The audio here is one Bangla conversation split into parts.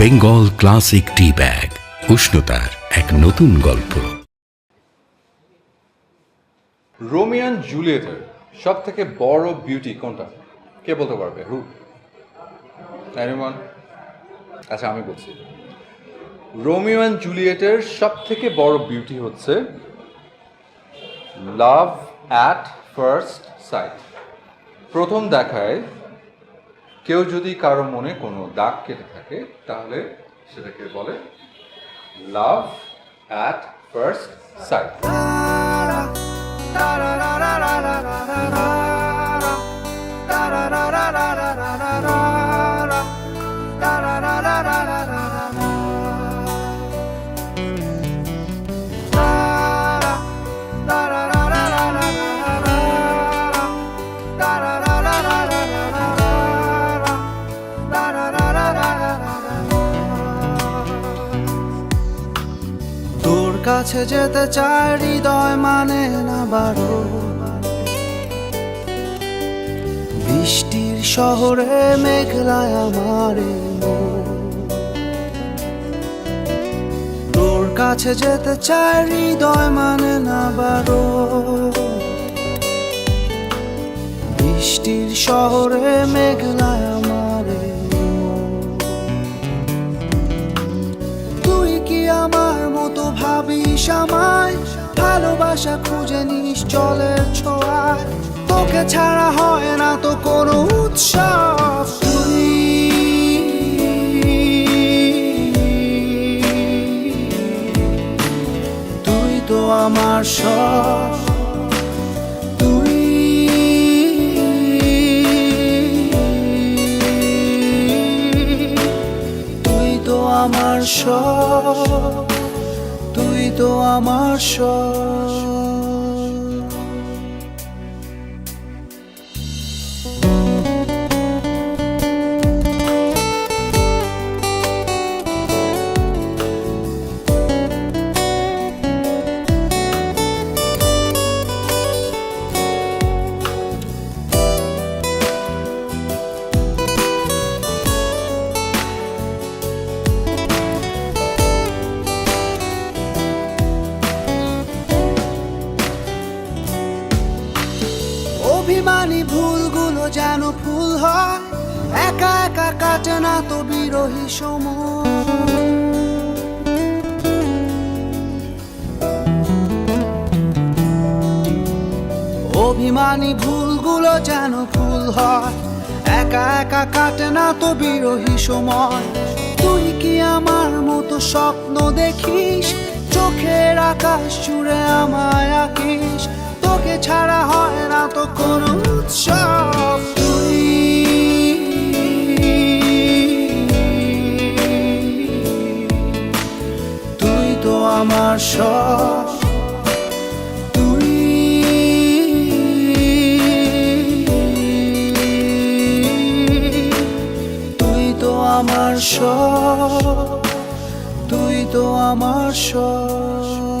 বেঙ্গল ক্লাসিক টি ব্যাগ, উষ্ণতার এক নতুন গল্প। রোমিয়ান জুলিয়েটের সব থেকে বড় বিউটি কোনটা? কে বলতে পারবে? হু এনিওয়ান আচ্ছা আমি বলছি। রোমিও অ্যান্ড জুলিয়েটের সব থেকে বড় বিউটি হচ্ছে লাভ অ্যাট ফার্স্ট সাইট প্রথম দেখায় কেউ যদি কারও মনে কোনো দাগ কেটে থাকে, তাহলে সেটাকে বলে লাভ অ্যাট ফার্স্ট সাইট কাছে যেতে চায় হৃদয় মানে না বারো। বৃষ্টির শহরে মেঘলায় আমার তোর কাছে যেতে চায় হৃদয় মানে না বারো। বৃষ্টির শহরে মেঘলায় ভাবিস আমায়, ভালোবাসা খুঁজে নিস জলের ছোঁয়ায়। তোকে ছাড়া হয় না তো কোনো উৎসব। তুই তো আমার সব। তুই তুই তো আমার সব। তো আমার সব। যেন ফুল হয়, একা একা কাটে না তো বিরোহী সময়। অভিমানী ভুলগুলো যেন ফুল হয়, একা একা কাটে না তো বিরোহী সময়। তুই কি আমার মতো স্বপ্ন দেখিস, চোখের আকাশ জুড়ে আমায় আঁকিস? তোকে ছাড়া হয় না তো কোনো উৎসব। তুই তুই তো আমার সব। তুই তুই তো আমার সব। তুই তো আমার সব।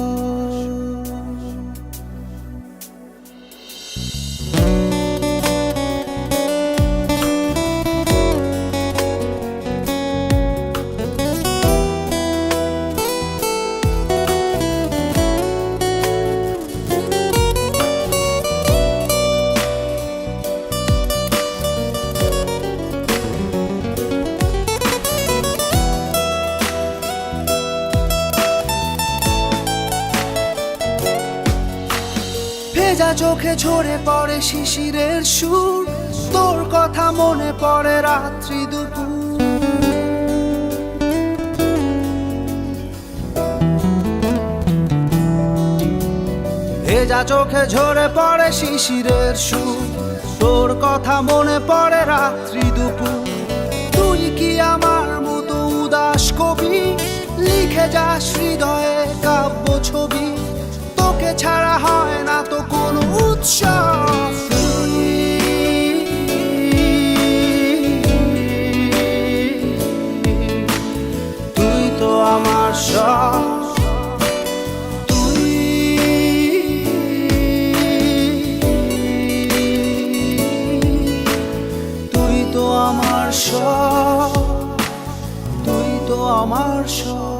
ভেজা চোখে ঝরে পড়ে শিশিরের সুর, তোর কথা মনে পড়ে রাত্রি দুপুর। ভেজা চোখে ঝরে পড়ে শিশিরের সুর, তোর কথা মনে পড়ে রাত্রি দুপুর। তুই কি আমার মতো উদাস কবি? লিখে যাস হৃদয়ে কাব্য ছবি। তোকে ছাড়া হয় না তো কোনো উৎসব। তুই তো আমার সব। তুই তো আমার সব।